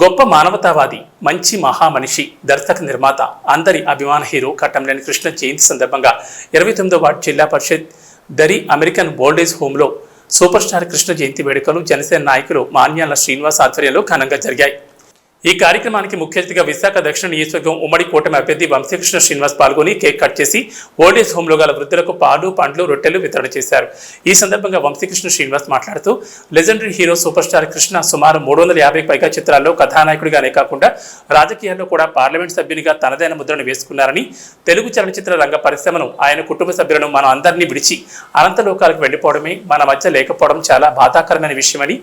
గొప్ప మానవతావాది మంచి మహామనిషి దర్శక నిర్మాత అందరి అభిమాన హీరో కట్టంలేని కృష్ణ జయంతి సందర్భంగా ఇరవై తొమ్మిదో వార్డు జిల్లా పరిషత్ దరి అమెరికన్ ఓల్డేజ్ హోంలో సూపర్ స్టార్ కృష్ణ జయంతి వేడుకలు జనసేన నాయకులు మాన్యాల శ్రీనివాస్ ఆధ్వర్యంలో ఘనంగా జరిగాయి. ఈ కార్యక్రమానికి ముఖ్య అతిథిగా విశాఖ దక్షిణ నియోజకవర్గం ఉమ్మడి కూటమి అభ్యర్థి వంశీకృష్ణ శ్రీనివాస్ పాల్గొని కేక్ కట్ చేసి ఓల్డేజ్ హోంలో గల వృద్ధులకు పాలు పండ్లు రొట్టెలు వితరణ చేశారు. ఈ సందర్భంగా వంశీకృష్ణ శ్రీనివాస్ మాట్లాడుతూ legendary hero super star Krishna సుమారు మూడు వందల యాభై పైగా చిత్రాల్లో కథానాయకుడిగానే కాకుండా రాజకీయాల్లో కూడా పార్లమెంట్ సభ్యునిగా తనదైన ముద్రను వేసుకున్నారని తెలుగు చలనచిత్ర రంగ పరిశ్రమను ఆయన కుటుంబ సభ్యులను మనం అందరినీ విడిచి అనంతలోకాలకు వెళ్ళిపోవడమే మన మధ్య లేకపోవడం చాలా బాధాకరమైన విషయమని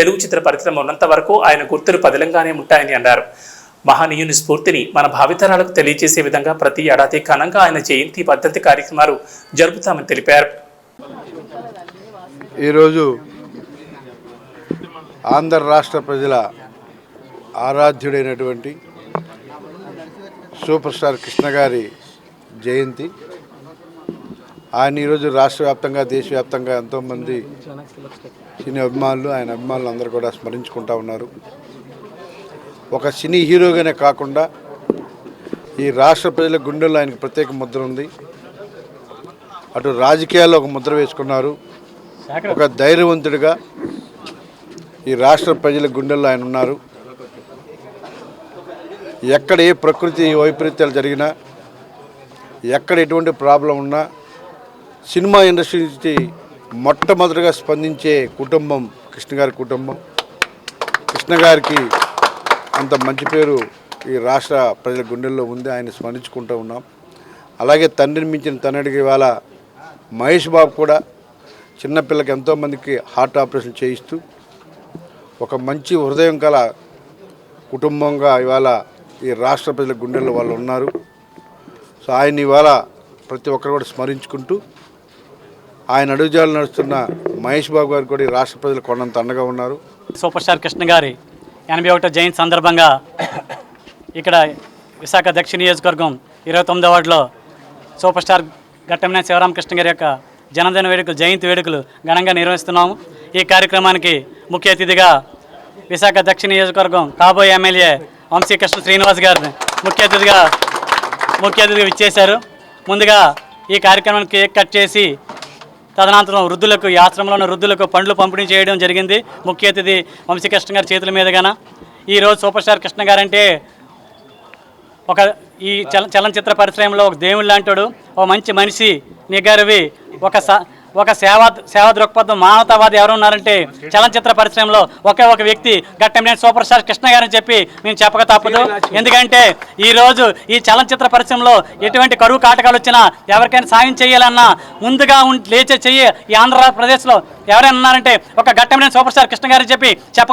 తెలుగు చిత్ర పరిశ్రమ ఉన్నంత వరకు ఆయన గుర్తులు పదిలంగానే ఉంటాయని అన్నారు. మహనీయుని స్ఫూర్తిని మన భావితరాలకు తెలియజేసే విధంగా ప్రతి ఏడాది ఘనంగా ఆయన జయంతి పద్ధతి కార్యక్రమాలు జరుపుతామని తెలిపారు. ఈరోజు ఆంధ్ర రాష్ట్ర ప్రజల ఆరాధ్యుడైనటువంటి సూపర్ స్టార్ కృష్ణ గారి జయంతి. ఆయన ఈరోజు రాష్ట్ర వ్యాప్తంగా దేశవ్యాప్తంగా ఎంతోమంది సినీ అభిమానులు ఆయన అభిమానులు అందరూ కూడా స్మరించుకుంటా ఉన్నారు. ఒక సినీ హీరోగానే కాకుండా ఈ రాష్ట్ర ప్రజల గుండెల్లో ఆయనకు ప్రత్యేక ముద్ర ఉంది. అటు రాజకీయాల్లో ఒక ముద్ర వేసుకున్నారు. ఒక ధైర్యవంతుడిగా ఈ రాష్ట్ర ప్రజల గుండెల్లో ఆయన ఉన్నారు. ఎక్కడ ఏ ప్రకృతి వైపరీత్యాలు జరిగినా ఎక్కడ ఎటువంటి ప్రాబ్లం ఉన్నా సినిమా ఇండస్ట్రీ నుంచి మొట్టమొదటిగా స్పందించే కుటుంబం కృష్ణ గారి కుటుంబం. కృష్ణ గారికి అంత మంచి పేరు ఈ రాష్ట్ర ప్రజల గుండెల్లో ఉంది ఆయన స్మరించుకుంటూ ఉన్నాం. అలాగే తండ్రిని మించిన తనడికి ఇవాళ మహేష్ బాబు కూడా చిన్నపిల్లకి ఎంతోమందికి హార్ట్ ఆపరేషన్ చేయిస్తూ ఒక మంచి హృదయం గల కుటుంబంగా ఇవాళ ఈ రాష్ట్ర ప్రజల గుండెల్లో వాళ్ళు ఉన్నారు. సో ఆయన ఇవాళ ప్రతి ఒక్కరు కూడా స్మరించుకుంటూ ఆయన అడుగుజాలు నడుస్తున్న మహేష్ బాబు గారు కూడా రాష్ట్ర ప్రజలు కొండంత అండగా ఉన్నారు. సూపర్ స్టార్ కృష్ణ గారి ఎనభై ఒకటో జయంతి సందర్భంగా ఇక్కడ విశాఖ దక్షిణ నియోజకవర్గం ఇరవై తొమ్మిదో వార్డులో సూపర్ స్టార్ ఘట్టమైన శివరామకృష్ణ గారి యొక్క జనదిన వేడుకలు జయంతి వేడుకలు ఘనంగా నిర్వహిస్తున్నాము. ఈ కార్యక్రమానికి ముఖ్య అతిథిగా విశాఖ దక్షిణ నియోజకవర్గం కాబోయే ఎమ్మెల్యే వంశీకృష్ణ శ్రీనివాస్ గారిని ముఖ్య అతిథిగా ముఖ్య అతిథిగా ఇచ్చేశారు ముందుగా ఈ కార్యక్రమానికి కేక్ కట్ చేసి తదనంతరం వృద్ధులకు ఈ ఆశ్రమంలో వృద్ధులకు పండ్లు పంపిణీ చేయడం జరిగింది. ముఖ్య అతిథి వంశీకృష్ణ గారి చేతుల మీదుగాన. ఈరోజు సూపర్ స్టార్ కృష్ణ గారంటే ఒక ఈ చల చలనచిత్ర పరిశ్రమలో ఒక దేవుడు లాంటాడు. ఒక మంచి మనిషి నిగర్వి ఒక స ఒక సేవా సేవా దృక్పథం మానవతావాది ఎవరు ఉన్నారంటే చలనచిత్ర పరిశ్రమలో ఒకే ఒక వ్యక్తి గట్టెమిన సూపర్ స్టార్ కృష్ణ గారని చెప్పి మేము చెప్పక తప్పదు ఎందుకంటే ఈరోజు ఈ చలనచిత్ర పరిశ్రమలో ఎటువంటి కరువు కాటకాలు వచ్చినా ఎవరికైనా సాయం చేయాలన్నా ముందుగా లేచే చెయ్యి ఈ ఆంధ్రప్రదేశ్లో ఎవరైనా ఉన్నారంటే ఒక గట్టెమిన సూపర్ స్టార్ కృష్ణ గారని చెప్పి చెప్ప